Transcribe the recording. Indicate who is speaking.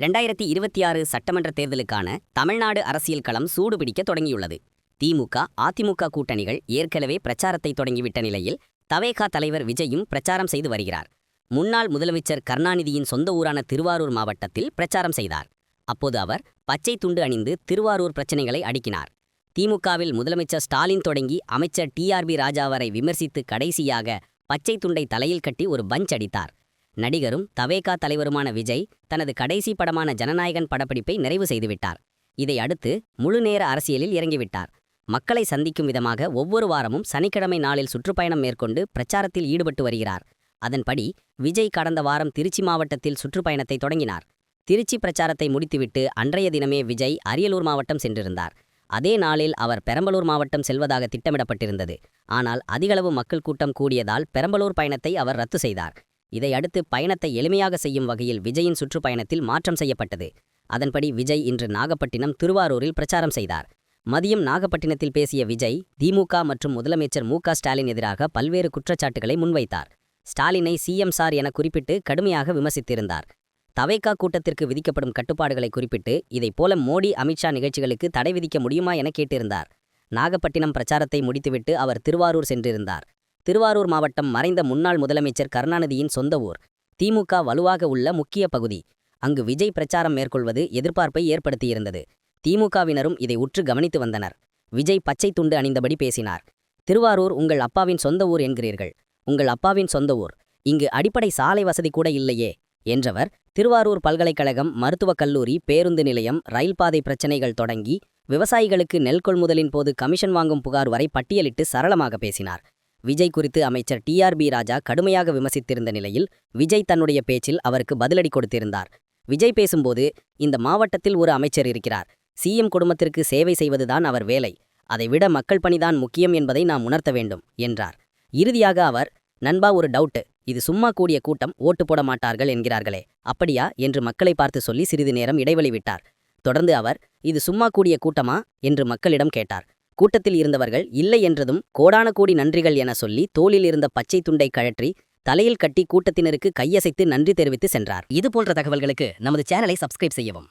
Speaker 1: ரெண்டாயிரத்தி இருபத்தி ஆறு சட்டமன்ற தேர்தலுக்கான தமிழ்நாடு அரசியல் களம் சூடுபிடிக்க தொடங்கியுள்ளது. திமுக அதிமுக கூட்டணிகள் ஏற்கனவே பிரச்சாரத்தை தொடங்கிவிட்ட நிலையில் தவேகா தலைவர் விஜயும் பிரச்சாரம் செய்து வருகிறார். முன்னாள் முதலமைச்சர் கருணாநிதியின் சொந்த ஊரான திருவாரூர் மாவட்டத்தில் பிரச்சாரம் செய்தார். அப்போது அவர் பச்சை துண்டு அணிந்து திருவாரூர் பிரச்சினைகளை அடுக்கினார். திமுகவில் முதலமைச்சர் ஸ்டாலின் தொடங்கி அமைச்சர் டிஆர்பி ராஜா வரை விமர்சித்து கடைசியாக பச்சை துண்டை தலையில் கட்டி ஒரு பஞ்ச் அடித்தார். நடிகரும் தவேகா தலைவருமான விஜய் தனது கடைசி படமான ஜனநாயகன் படப்பிடிப்பை நிறைவு செய்துவிட்டார். இதை அடுத்து முழுநேர அரசியலில் இறங்கிவிட்டார். மக்களை சந்திக்கும் விதமாக ஒவ்வொரு வாரமும் சனிக்கிழமை நாளில் சுற்றுப்பயணம் மேற்கொண்டு பிரச்சாரத்தில் ஈடுபட்டு வருகிறார். அதன்படி விஜய் கடந்த வாரம் திருச்சி மாவட்டத்தில் சுற்றுப்பயணத்தை தொடங்கினார். திருச்சி பிரச்சாரத்தை முடித்துவிட்டு அன்றைய தினமே விஜய் அரியலூர் மாவட்டம் சென்றிருந்தார். அதே நாளில் அவர் பெரம்பலூர் மாவட்டம் செல்வதாக திட்டமிடப்பட்டிருந்தது. ஆனால் அதிகளவு மக்கள் கூட்டம் கூடியதால் பெரம்பலூர் பயணத்தை அவர் ரத்து செய்தார். இதையடுத்து பயணத்தை எளிமையாக செய்யும் வகையில் விஜயின் சுற்றுப்பயணத்தில் மாற்றம் செய்யப்பட்டது. அதன்படி விஜய் இன்று நாகப்பட்டினம் திருவாரூரில் பிரச்சாரம் செய்தார். மதியம் நாகப்பட்டினத்தில் பேசிய விஜய் திமுக மற்றும் முதலமைச்சர் மு ஸ்டாலின் எதிராக பல்வேறு குற்றச்சாட்டுகளை முன்வைத்தார். ஸ்டாலினை சிஎம் சார் என குறிப்பிட்டு கடுமையாக விமர்சித்திருந்தார். தவைக்கா கூட்டத்திற்கு விதிக்கப்படும் கட்டுப்பாடுகளை குறிப்பிட்டு இதைப்போல மோடி அமித்ஷா நிகழ்ச்சிகளுக்கு தடை விதிக்க முடியுமா என கேட்டிருந்தார். நாகப்பட்டினம் பிரச்சாரத்தை முடித்துவிட்டு அவர் திருவாரூர் சென்றிருந்தார். திருவாரூர் மாவட்டம் மறைந்த முன்னாள் முதலமைச்சர் கருணாநிதியின் சொந்த ஊர். திமுக வலுவாக உள்ள முக்கிய பகுதி. அங்கு விஜய் பிரச்சாரம் மேற்கொள்வது எதிர்பார்ப்பை ஏற்படுத்தியிருந்தது. திமுகவினரும் இதை உற்று கவனித்து வந்தனர். விஜய் பச்சை துண்டு அணிந்தபடி பேசினார். திருவாரூர் உங்கள் அப்பாவின் சொந்த ஊர் என்கிறீர்கள். உங்கள் அப்பாவின் சொந்த ஊர். இங்கு அடிப்படை சாலை வசதி கூட இல்லையே என்றவர் திருவாரூர் பல்கலைக்கழகம் மருத்துவக் கல்லூரி பேருந்து நிலையம் ரயில் பாதை பிரச்சினைகள் தொடங்கி விவசாயிகளுக்கு நெல் கொள்முதலின் போது கமிஷன் வாங்கும் புகார் வரை பட்டியலிட்டு சரளமாக பேசினார். விஜய் குறித்து அமைச்சர் டிஆர்பி ராஜா கடுமையாக விமர்சித்திருந்த நிலையில் விஜய் தன்னுடைய பேச்சில் அவருக்கு பதிலடி கொடுத்திருந்தார். விஜய் பேசும்போது இந்த மாவட்டத்தில் ஒரு அமைச்சர் இருக்கிறார். சிஎம் குடும்பத்திற்கு சேவை செய்வதுதான் அவர் வேலை. அதைவிட மக்கள் பணிதான் முக்கியம் என்பதை நாம் உணர்த்த வேண்டும் என்றார். இறுதியாக அவர் நண்பா ஒரு டவுட்டு. இது சும்மா கூடிய கூட்டம் ஓட்டு போட மாட்டார்கள் என்கிறார்களே அப்படியா? என்று மக்களை பார்த்து சொல்லி சிறிது நேரம் இடைவெளி விட்டார். தொடர்ந்து அவர் இது சும்மா கூடிய கூட்டமா? என்று மக்களிடம் கேட்டார். கூட்டத்தில் இருந்தவர்கள் இல்லை என்றதும் கோடான கோடி நன்றிகள் என சொல்லி தோளில் இருந்த பச்சை துண்டை கழற்றி தலையில் கட்டி கூட்டத்தினருக்கு கையசைத்து நன்றி தெரிவித்து சென்றார். இதுபோன்ற தகவல்களுக்கு நமது சேனலை சப்ஸ்கிரைப் செய்யவும்.